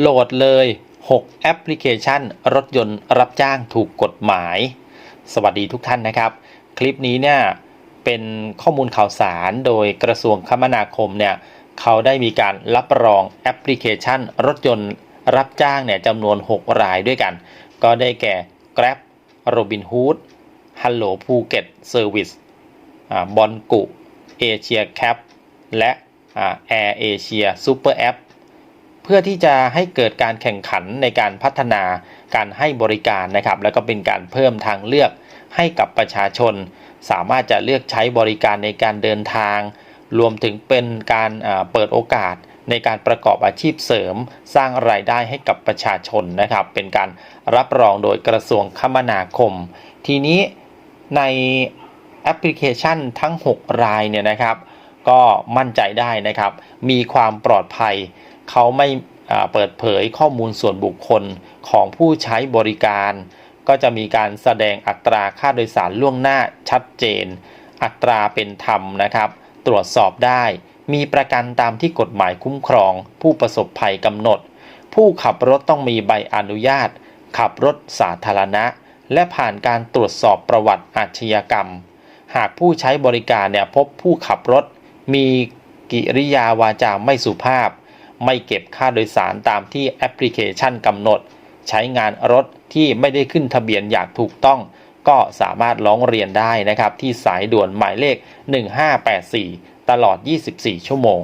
โหลดเลย 6 แอปพลิเคชัน รถยนต์รับจ้างถูกกฎหมาย สวัสดีทุกท่านนะครับ คลิปนี้เนี่ยเป็นข้อมูลข่าวสารโดยกระทรวงคมนาคมเนี่ยเขาได้มีการรับรองแอปพลิเคชัน รถยนต์รับจ้างเนี่ยจำนวน 6 รายด้วยกัน ก็ได้แก่ Grab Robinhood Hello Phuket Service บอลกุเอเชียแคปและแอร์เเพื่อที่จะให้เกิดการแข่งขันในการพัฒนาการให้บริการนะครับ แล้วก็เป็นการเพิ่มทางเลือกให้กับประชาชน สามารถจะเลือกใช้บริการในการเดินทาง รวมถึงเป็นการเปิดโอกาสในการประกอบอาชีพเสริม สร้างรายได้ให้กับประชาชนนะครับ เป็นการรับรองโดยกระทรวงคมนาคม ทีนี้ในแอปพลิเคชันทั้ง 6 รายเนี่ยนะครับ ก็มั่นใจได้นะครับ มีความปลอดภัย เขาไม่เปิดเผยข้อมูลส่วนบุคคลของผู้ใช้บริการ ก็จะมีการแสดงอัตราค่าโดยสารล่วงหน้าชัดเจน อัตราเป็นธรรมนะครับ ตรวจสอบได้ มีประกันตามที่กฎหมายคุ้มครอง ผู้ประสบภัยกำหนด ผู้ขับรถต้องมีใบอนุญาต ขับรถสาธารณะ และผ่านการตรวจสอบประวัติอาชญากรรม หากผู้ใช้บริการเนี่ยพบผู้ขับรถ มีกิริยาวาจาไม่สุภาพ ไม่เก็บค่าโดยสารตามที่แอปพลิเคชันกำหนด ใช้งานรถที่ไม่ได้ขึ้นทะเบียนอย่างถูกต้อง ก็สามารถร้องเรียนได้นะครับ ที่สายด่วนหมายเลข 1584 ตลอด 24 ชั่วโมง